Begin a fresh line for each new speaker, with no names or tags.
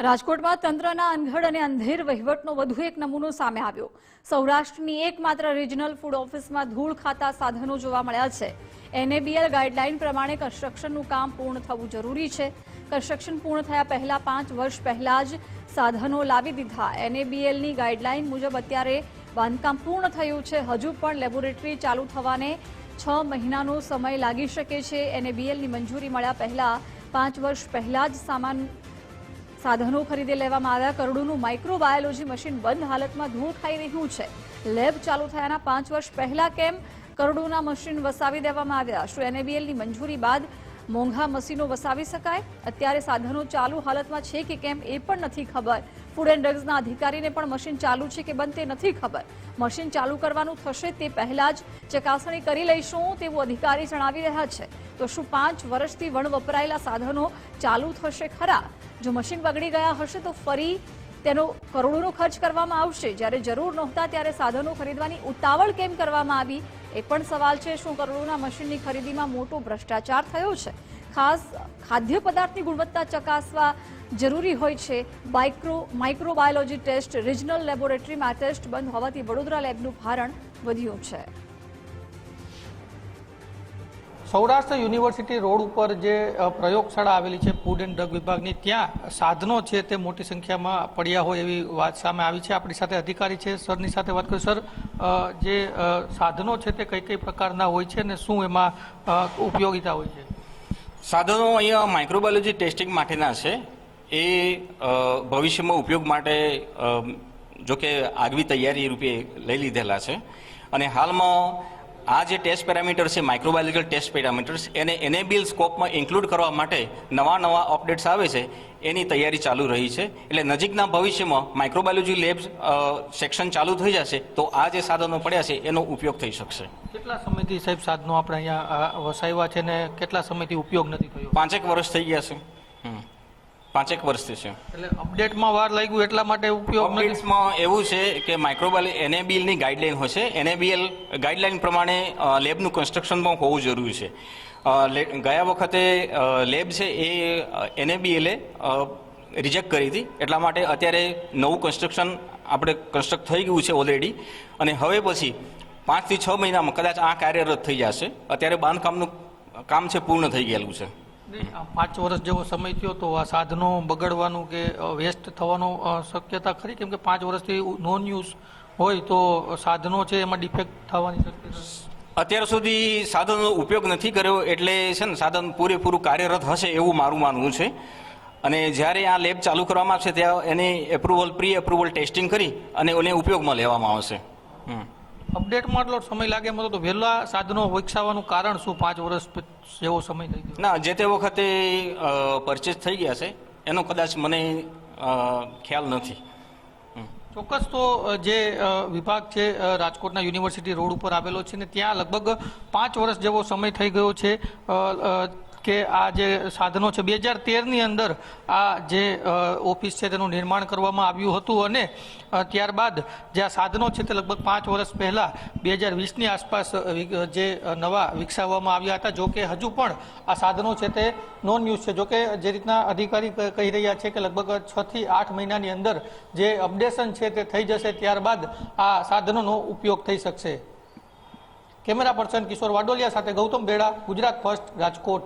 રાજકોટમાં તંત્રના અનઘડ અને અંધેર વહીવટનો વધુ એક નમૂનો સામે આવ્યો. સૌરાષ્ટ્રની એકમાત્ર રિજનલ ફૂડ ઓફિસમાં ધૂળ ખાતા સાધનો જોવા મળ્યા છે. એનએબીએલ ગાઈડલાઈન પ્રમાણે કન્સ્ટ્રક્શનનું કામ પૂર્ણ થવું જરૂરી છે. કન્સ્ટ્રક્શન પૂર્ણ થયા પહેલા પાંચ વર્ષ પહેલા જ સાધનો લાવી દીધા. એનએબીએલની ગાઈડલાઈન મુજબ અત્યારે બાંધકામ પૂર્ણ થયું છે. હજુ પણ લેબોરેટરી ચાલુ થવાને છ મહિનાનો સમય લાગી શકે છે. એનએબીએલની મંજૂરી મળ્યા પહેલા પાંચ વર્ષ પહેલા જ સામાન સાધનો ખરીદી લેવામાં આવ્યા. કરોડોનું માઇક્રોબાયોલોજી મશીન બંધ હાલતમાં ધૂળ ખાઈ રહ્યું છે. લેબ ચાલુ થયાના પાંચ વર્ષ પહેલા કેમ કરોડોના મશીન વસાવી દેવામાં આવ્યા? શું એનએબીએલની મંજૂરી બાદ મોંઘા મશીનો વસાવી શકાય? અત્યારે સાધનો ચાલુ હાલતમાં છે કે કેમ એ પણ નથી ખબર. ફૂડ એન્ડ ડ્રગ્સના અધિકારીને પણ મશીન ચાલુ છે કે બંધ તે નથી ખબર. મશીન ચાલુ કરવાનું થશે તે પહેલા જ ચકાસણી કરી લઈશું તેવું અધિકારી જણાવી રહ્યા છે. તો શું પાંચ વર્ષથી વણ વપરાયેલા સાધનો ચાલુ થશે ખરા? જો મશીન બગડી ગયા હશે તો ફરી તેનો કરોડોનો ખર્ચ કરવામાં આવશે. જ્યારે જરૂર નહોતા ત્યારે સાધનો ખરીદવાની ઉતાવળ કેમ કરવામાં આવી? એ પણ સવાલ છે, શું કરોડોના મશીનની ખરીદીમાં મોટો ભ્રષ્ટાચાર થયો છે? ખાસ ખાદ્ય પદાર્થની ગુણવત્તા ચકાસવા જરૂરી હોય છે. માઇક્રો માઇક્રોબાયોલોજી ટેસ્ટ રિજનલ લેબોરેટરીમાં ટેસ્ટ બંધ હોવાથી વડોદરા લેબનું ભારણ વધ્યું છે.
સૌરાષ્ટ્ર યુનિવર્સિટી રોડ ઉપર જે પ્રયોગશાળા આવેલી છે ફૂડ એન્ડ ડ્રગ વિભાગની, ત્યાં સાધનો છે તે મોટી સંખ્યામાં પડ્યા હોય એવી વાત સામે આવી છે. આપણી સાથે અધિકારી છે, સરની સાથે વાત કરીએ સર જે સાધનો છે તે કઈ કઈ પ્રકારના હોય છે અને શું એમાં ઉપયોગિતા હોય છે?
સાધનો અહીંયા માઇક્રોબાયોલોજી ટેસ્ટિંગ માટેના છે. એ ભવિષ્યમાં ઉપયોગ માટે જોકે આગવી તૈયારી રૂપે લઈ લીધેલા છે. અને હાલમાં આ જે ટેસ્ટ પેરામીટર છે માઇક્રોબાયોલોજીકલ ટેસ્ટ પેરામીટર્સ એને એનેબિલ સ્કોપમાં ઇન્ક્લુડ કરવા માટે નવા નવા અપડેટ્સ આવે છે એની તૈયારી ચાલુ રહી છે. એટલે નજીકના ભવિષ્યમાં માઇક્રોબાયોલોજી લેબ્સ સેક્શન ચાલુ થઈ જશે તો આ જે સાધનો પડ્યા છે એનો ઉપયોગ થઈ શકશે.
કેટલા સમયથી સાહેબ સાધનો આપણે અહીંયા વસાવ્યા છે ને કેટલા સમયથી ઉપયોગ નથી થયો?
પાંચેક વર્ષ થઈ ગયા છે. પાંચેક વર્ષથી છે
એટલે અપડેટમાં વાર લાગ્યું એટલા માટે ઉપયોગ
અપડેટ્સમાં એવું છે કે માઇક્રોબાયલ એનએબીએલની ગાઈડલાઈન હોય છે એનએબીએલ ગાઈડલાઈન પ્રમાણે લેબનું કન્સ્ટ્રક્શન પણ હોવું જરૂરી છે. ગયા વખતે લેબ છે એ એનએબીએલે રિજેક્ટ કરી હતી. એટલા માટે અત્યારે નવું કન્સ્ટ્રક્શન આપણે કન્સ્ટ્રક્ટ થઈ ગયું છે ઓલરેડી અને હવે પછી પાંચથી છ મહિનામાં કદાચ આ કાર્યરત થઈ જશે. અત્યારે બાંધકામનું કામ છે પૂર્ણ થઈ ગયેલું છે.
પાંચ વર્ષ જેવો સમય થયો તો આ સાધનો બગડવાનું કે વેસ્ટ થવાનો શક્યતા ખરી? કેમ કે પાંચ વર્ષથી નોન યુઝ હોય તો સાધનો છે એમાં ડિફેક્ટ થવાની શક્યતા
અત્યાર સુધી સાધનનો ઉપયોગ નથી કર્યો એટલે છે ને, સાધન પૂરેપૂરું કાર્યરત હશે એવું મારું માનવું છે. અને જ્યારે આ લેબ ચાલુ કરવામાં આવશે, ત્યાં એની એપ્રુવલ પ્રી એપ્રુવલ ટેસ્ટિંગ કરી અને એને ઉપયોગમાં લેવામાં આવશે. હમ.
અપડેટમાં એટલો સમય લાગે એમ તો વહેલા સાધનો વિકસાવવાનું કારણ શું? પાંચ વર્ષ જેવો સમય થઈ ગયો.
ના જે તે વખતે પરચેસ થઈ ગયા છે એનો કદાચ મને ખ્યાલ નથી.
ચોક્કસ તો જે વિભાગ છે રાજકોટના યુનિવર્સિટી રોડ ઉપર આવેલો છે ને ત્યાં લગભગ પાંચ વર્ષ જેવો સમય થઈ ગયો છે. કે આ જે સાધનો છે, બે હજાર તેરની અંદર આ જે ઓફિસ છે તેનું નિર્માણ કરવામાં આવ્યું હતું અને ત્યારબાદ જે આ સાધનો છે તે લગભગ પાંચ વર્ષ પહેલાં બે હજાર વીસની આસપાસ જે નવા વિકસાવવામાં આવ્યા હતા. જોકે હજુ પણ આ સાધનો છે તે નોન યુઝ છે. જોકે જે રીતના અધિકારી કહી રહ્યા છે કે લગભગ છથી આઠ મહિનાની અંદર જે અપડેશન છે તે થઈ જશે, ત્યારબાદ આ સાધનોનો ઉપયોગ થઈ શકશે. કેમેરા પર્સન કિશોર વાડોલિયા સાથે ગૌતમ બેડા, ગુજરાત ફર્સ્ટ, રાજકોટ.